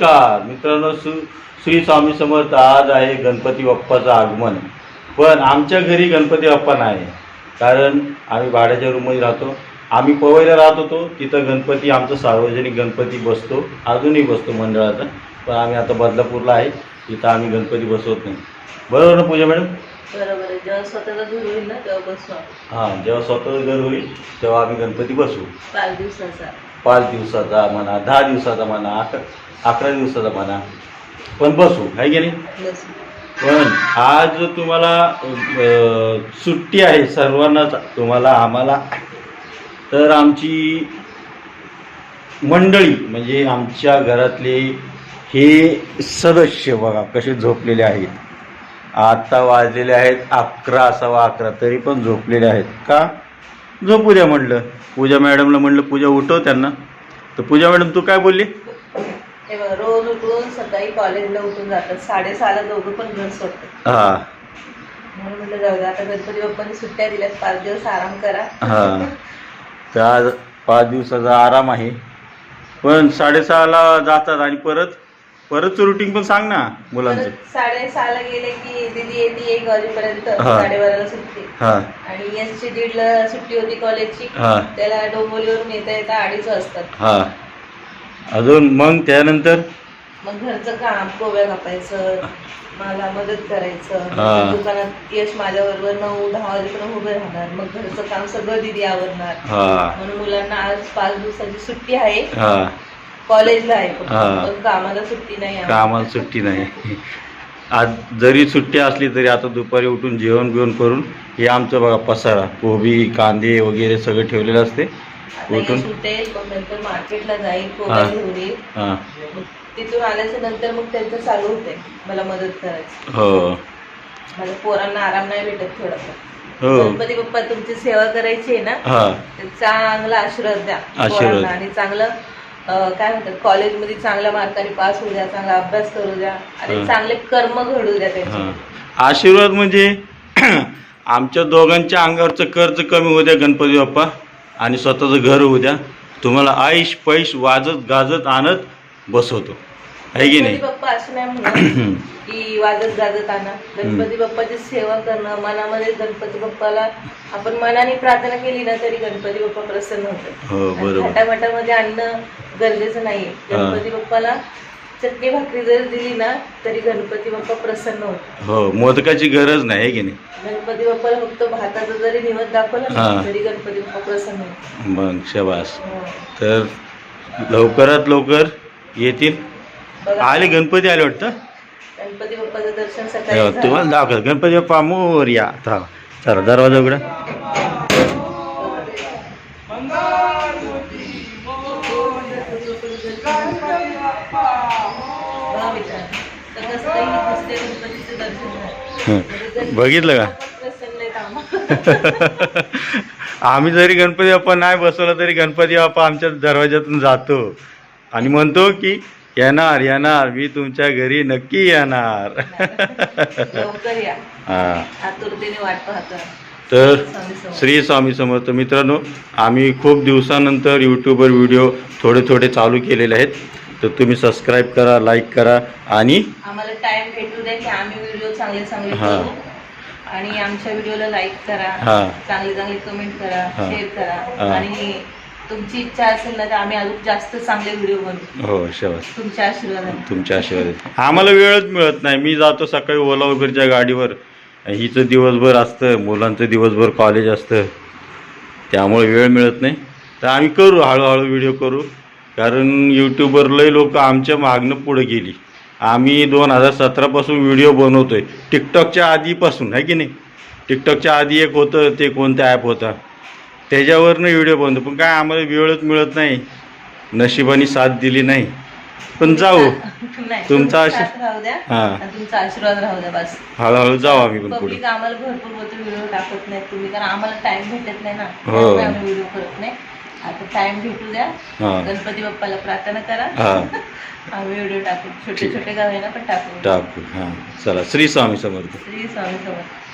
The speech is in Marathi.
नमस्कार. मित्रांनो सु श्री स्वामी समर्थ आज आहे गणपती बाप्पाचं आगमन. पण आमच्या घरी गणपती बाप्पा नाही. कारण आम्ही भाड्याच्या रूममध्ये राहतो. आम्ही पवईला राहत होतो. तिथं गणपती आमचा सार्वजनिक गणपती बसतो. अजूनही बसतो मंडळाचा पण आम्ही आता बदलापूरला आहे. तिथं आम्ही गणपती बसवत नाही. बरोबर ना पूजा मॅडम? बरोबर आहे. जेव्हा स्वतःचा घर होईल ना तेव्हा. हां जेव्हा स्वतःचं घर होईल तेव्हा आम्ही गणपती बसवू. पाच दिवसाचा. पाच दिवसाचा म्हणा दहा दिवसाचा म्हणा अकरा अकरा दिवसाचा म्हणा. पण बसू आहे की नाही? पण आज तुम्हाला सुट्टी आहे सर्वांनाच तुम्हाला आम्हाला. तर आमची मंडळी म्हणजे आमच्या घरातले हे सदस्य बघा कसे झोपलेले आहेत. आता वाजलेले आहेत अकरा सव्वा अकरा तरी पण झोपलेले आहेत. का? झोपू द्या म्हटलं. पूजा मॅडमला म्हटलं पूजा उठव त्यांना. तर पूजा मॅडम तू काय बोलली? हे बघा रोज उठून सकाळी कॉलेजला उठून जातात. साडेसहाला दोघं पण घर सोडतात. हां. म्हणून म्हटलं जाऊ दे आता गणपती बाप्पांनी सुट्ट्या दिल्यात. पाच दिवस आराम करा. हां. तर आज पाच दिवसाचा आराम आहे. पण साडेसहाला जातात आणि परत परतचं रुटीन पण सांग ना मुलांचं. साडेसहाला गेले की दिदी येते एक वाजेपर्यंत हा. साडेबाराला सुट्टी हां. आणि एसची दीडला सुट्टी होती कॉलेजची हां. त्याला डोंबोलीवरून येता येता अडीच वाजतात. हां. अजून मग त्यानंतर? मग घरचं काम कोव्या कापायचं मला मदत करायचं. दुकानात यश माझ्याबरोबर नऊ दहा वाजेपर्यंत उभे राहणार. मग घरचं काम सगळं दिदी आवरणार. हां. म्हणून मुलांना आज पाच दिवसाची सुट्टी आहे. हां. कॉलेजला आहे. पण कामाला सुट्टी नाही. कामाला सुट्टी नाही. आज जरी सुट्टी असली तरी आता दुपारी उठून जेवण बिवण करून हे आमचं बघा पसारा कोबी कांदे वगैरे सगळं ठेवलेलं असते. उठून. नंतर मार्केटला जाईल तिथून आल्याच्यानंतर मग त्यांचं चालू होतंय. मला मदत करायची. हो. पोरांना आराम नाही भेटत थोडाफार हो. गणपती बाप्पा तुमची सेवा करायची आहे ना चांगला आशीर्वाद द्या आणि चांगलं काय म्हणतात कॉलेजमध्ये चांगल्या मार्काने पास होऊ द्या चांगला अभ्यास करू द्या आणि. चांगले कर्म घडू द्या त्यांचे. हां. आशीर्वाद म्हणजे आमच्या दोघांच्या अंगावरचं कर्ज कमी होऊ द्या गणपती बाप्पा आणि स्वतःचं घर होऊ द्या. तुम्हाला आईश पैश वाजत गाजत आणत बसवतो. आहे की गणपती नाही बाप्पा असं नाही म्हणत की वाजत गाजत आणा गणपती बाप्पाची सेवा करणं मनामध्ये गणपती बाप्पाला आपण मनाने प्रार्थना केली ना तरी गणपती बाप्पा प्रसन्न होतात. हो बरोबर. थाटामाटामध्ये आणणं गरजेचं नाहीये. हा. गणपती बाप्पाला चटणी भाकरी जरी दिली ना तरी गणपती बाप्पा प्रसन्न होतो. हो मोदकाची गरज नाही आहे की नाही? गणपती बाप्पाला फक्त भाताचं जरी निवड दाखवलं हा. तरी गणपती बाप्पा प्रसन्न होतो. मग शबास. हो. तर लवकरात लवकर येतील. बघा. आले गणपती आले वाटतं? गणपती बाप्पाचं दर्शन हे सकाळी झालं. तुम्हाला दाखवत. गणपती बाप्पा मोर या चला दरवाजा उघडा बघा मित्रांनो, सकाळ सकाळी दिसते गणपतीचं दर्शन झालं. हं. म्हणजे गणपती बघितलं का. आम्ही जरी गणपती बाप्पा नाही बसवला तरी गणपती बाप्पा आमच्या दरवाज्यातून जातो. आणि म्हणतो की येणार येणार मी तुमच्या घरी नक्की येणार. हा. आतुरतेने वाट पाहतो. तर. श्री स्वामी समर्थ मित्रांनो आम्ही खूप दिवसानंतर यूट्यूबवर व्हिडिओ थोडे थोडे चालू केलेले आहेत तर तुम्ही सबस्क्राईब करा लाईक करा आणि आम्हाला टाइम भेटू द्या की आम्ही व्हिडिओ चांगले चांगले हा. आणि आमच्या व्हिडिओला लाईक करा हा चांगले चांगले कमेंट करा हा. शेअर करा हा. आणि तुमची इच्छा असेल ना तर आम्ही अजून जास्त चांगले व्हिडिओ बनवू हो शेवट तुमच्या आशीर्वादाने तुमच्या आशीर्वाद. आम्हाला वेळच मिळत नाही मी जातो सकाळी ओला उबेरच्या गाडीवर हिचं दिवसभर असतं मुलांचं दिवसभर कॉलेज असतं. त्यामुळे वेळ मिळत नाही. तर आम्ही करू हळूहळू व्हिडिओ करू. कारण यूट्यूबवर लय लोक आमच्या मागणं पुढे गेली. आम्ही दोन हजार सतरापासून व्हिडिओ बनवतोय. टिकटॉकच्या आधीपासून आहे की नाही? टिकटॉकच्या आधी एक होतं ते कोणतं ॲप होता? त्याच्यावरनं व्हिडिओ बनतो पण काय आम्हाला वेळच मिळत नाही. नशिबाने साथ दिली नाही. पण जाऊ. नाही तुमचा तुमचा आशीर्- साथ राहू द्या हा. आणि तुमचा आशीर्वाद राहू द्या बस. हळूहळू जाऊ आम्ही पण पुढे. पब्लिक आम्हाला भरपूर होते व्हिडिओ टाकत नाही तुम्ही कारण आम्हाला टाइम भेटत नाही ना. हो. त्यामुळे आम्ही व्हिडिओ करत नाही. आता टाइम भेटू द्या. हां. गणपती बाप्पाला प्रार्थना करा. हां. आम्ही व्हिडिओ टाकू. छोटे ठीक. छोटे गाव आहे ना पण टाकू. टाकू. हां. चला. श्री स्वामी समर्थ. श्री स्वामी समर्थ.